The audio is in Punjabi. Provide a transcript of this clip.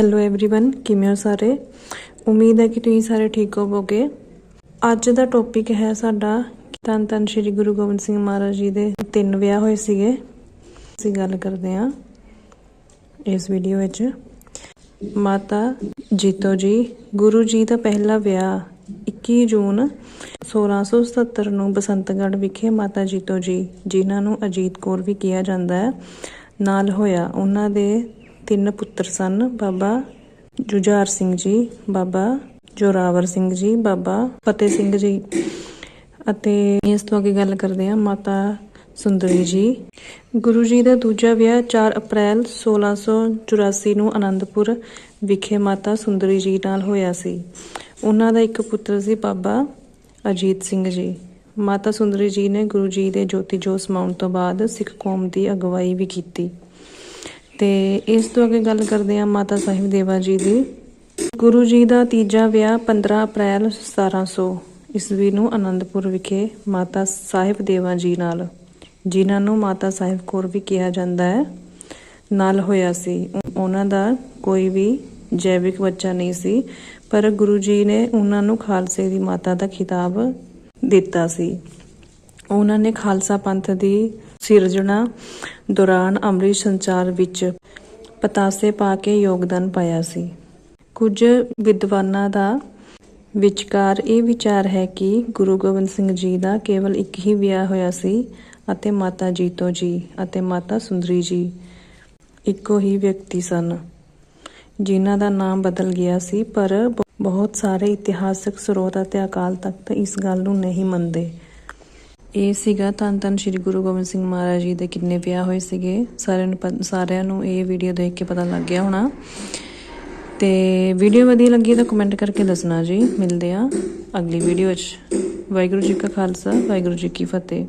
ਹੈਲੋ एवरीवन ਕਿਵੇਂ ਹੋ ਸਾਰੇ ਉਮੀਦ ਹੈ ਕਿ ਤੁਸੀਂ ਸਾਰੇ ਠੀਕ ਹੋਵੋਗੇ ਅੱਜ ਦਾ ਟੌਪਿਕ ਹੈ ਸਾਡਾ ਧੰਨ ਧੰਨ ਸ਼੍ਰੀ ਗੁਰੂ ਗੋਬਿੰਦ ਸਿੰਘ ਮਹਾਰਾਜ ਜੀ ਦੇ ਤਿੰਨ ਵਿਆਹ ਹੋਏ ਸੀਗੇ ਅਸੀਂ ਗੱਲ ਕਰਦੇ ਹਾਂ ਇਸ ਵੀਡੀਓ ਵਿੱਚ ਮਾਤਾ ਜੀਤੋ ਜੀ ਗੁਰੂ ਜੀ ਦਾ ਪਹਿਲਾ ਵਿਆਹ 21 ਜੂਨ 1677 ਨੂੰ ਬਸੰਤਗੜ੍ਹ ਵਿਖੇ ਮਾਤਾ ਜੀਤੋ ਜੀ ਜਿਨ੍ਹਾਂ ਨੂੰ ਅਜੀਤ ਕੌਰ ਵੀ ਕਿਹਾ ਜਾਂਦਾ ਹੈ ਨਾਲ ਹੋਇਆ ਉਹਨਾਂ ਦੇ ਤਿੰਨ ਪੁੱਤਰ ਸਨ, ਬਾਬਾ ਜੁਝਾਰ ਸਿੰਘ ਜੀ, ਬਾਬਾ ਜੋਰਾਵਰ ਸਿੰਘ ਜੀ, ਬਾਬਾ ਫਤਿਹ ਸਿੰਘ ਜੀ ਅਤੇ ਇਸ ਤੋਂ ਅੱਗੇ ਗੱਲ ਕਰਦੇ ਹਾਂ ਮਾਤਾ ਸੁੰਦਰੀ ਜੀ। ਗੁਰੂ ਜੀ ਦਾ ਦੂਜਾ ਵਿਆਹ 4 ਅਪ੍ਰੈਲ 1684 ਨੂੰ ਆਨੰਦਪੁਰ ਵਿਖੇ ਮਾਤਾ ਸੁੰਦਰੀ ਜੀ ਨਾਲ ਹੋਇਆ ਸੀ। ਉਹਨਾਂ ਦਾ ਇੱਕ ਪੁੱਤਰ ਸੀ ਬਾਬਾ ਅਜੀਤ ਸਿੰਘ ਜੀ। ਮਾਤਾ ਸੁੰਦਰੀ ਜੀ ਨੇ ਗੁਰੂ ਜੀ ਦੇ ਜੋਤੀ ਜੋਤ ਸਮਾਉਣ ਤੋਂ ਬਾਅਦ ਸਿੱਖ ਕੌਮ ਦੀ ਅਗਵਾਈ ਵੀ ਕੀਤੀ। ਤੇ ਇਸ ਤੋਂ ਅੱਗੇ ਗੱਲ ਕਰਦੇ ਹਾਂ ਮਾਤਾ ਸਾਹਿਬ ਦੇਵਾ ਜੀ ਦੀ। ਗੁਰੂ ਜੀ ਦਾ ਤੀਜਾ ਵਿਆਹ 15 ਅਪ੍ਰੈਲ 1700 ਈਸਵੀ ਨੂੰ ਆਨੰਦਪੁਰ ਵਿਖੇ ਮਾਤਾ ਸਾਹਿਬ ਦੇਵਾ ਜੀ ਨਾਲ, ਜਿਨ੍ਹਾਂ ਨੂੰ ਮਾਤਾ ਸਾਹਿਬ ਕੌਰ ਵੀ ਕਿਹਾ ਜਾਂਦਾ ਹੈ, ਨਾਲ ਹੋਇਆ ਸੀ। ਉਹਨਾਂ ਦਾ ਕੋਈ ਵੀ ਜੈਵਿਕ ਬੱਚਾ ਨਹੀਂ ਸੀ, ਪਰ ਗੁਰੂ ਜੀ ਨੇ ਉਹਨਾਂ ਨੂੰ ਖਾਲਸੇ ਦੀ ਮਾਤਾ ਦਾ ਖਿਤਾਬ ਦਿੱਤਾ ਸੀ। ਉਹਨਾਂ ਨੇ ਖਾਲਸਾ ਪੰਥ ਦੀ ਸਿਰਜਣਾ ਦੌਰਾਨ ਅੰਮ੍ਰਿਤ ਸੰਚਾਰ ਵਿੱਚ ਪਤਾਸੇ ਪਾ ਕੇ ਯੋਗਦਾਨ ਪਾਇਆ ਸੀ। ਕੁਝ ਵਿਦਵਾਨਾਂ ਦਾ ਵਿਚਕਾਰ ਇਹ ਵਿਚਾਰ ਹੈ ਕਿ ਗੁਰੂ ਗੋਬਿੰਦ ਸਿੰਘ ਜੀ ਦਾ ਕੇਵਲ ਇੱਕ ਹੀ ਵਿਆਹ ਹੋਇਆ ਸੀ ਅਤੇ ਮਾਤਾ ਜੀਤੋ ਜੀ ਅਤੇ ਮਾਤਾ ਸੁੰਦਰੀ ਜੀ ਇੱਕੋ ਹੀ ਵਿਅਕਤੀ ਸਨ, ਜਿਨ੍ਹਾਂ ਦਾ ਨਾਮ ਬਦਲ ਗਿਆ ਸੀ, ਪਰ ਬਹੁਤ ਸਾਰੇ ਇਤਿਹਾਸਕ ਸਰੋਤ ਅਤੇ ਅਕਾਲ ਤਖਤ ਇਸ ਗੱਲ ਨੂੰ ਨਹੀਂ ਮੰਨਦੇ। ਇਹ ਸੀਗਾ ਧੰਨ ਧੰਨ ਸ਼੍ਰੀ ਗੁਰੂ ਗੋਬਿੰਦ ਸਿੰਘ ਮਹਾਰਾਜ ਜੀ ਦੇ ਕਿੰਨੇ ਵਿਆਹ ਹੋਏ ਸੀਗੇ। ਸਾਰਿਆਂ ਨੂੰ ਪ- ਸਾਰਿਆਂ ਨੂੰ ਇਹ ਵੀਡੀਓ ਦੇਖ ਕੇ ਪਤਾ ਲੱਗ ਗਿਆ ਹੋਣਾ। ਤੇ ਵੀਡੀਓ ਵਧੀਆ ਲੱਗੀ ਤਾਂ ਕਮੈਂਟ ਕਰਕੇ ਦੱਸਣਾ ਜੀ। ਮਿਲਦੇ ਆ ਅਗਲੀ ਵੀਡੀਓ 'ਚ। ਵਾਹਿਗੁਰੂ ਜੀ ਕਾ ਖਾਲਸਾ, ਵਾਹਿਗੁਰੂ ਜੀ ਕੀ ਫਤਿਹ।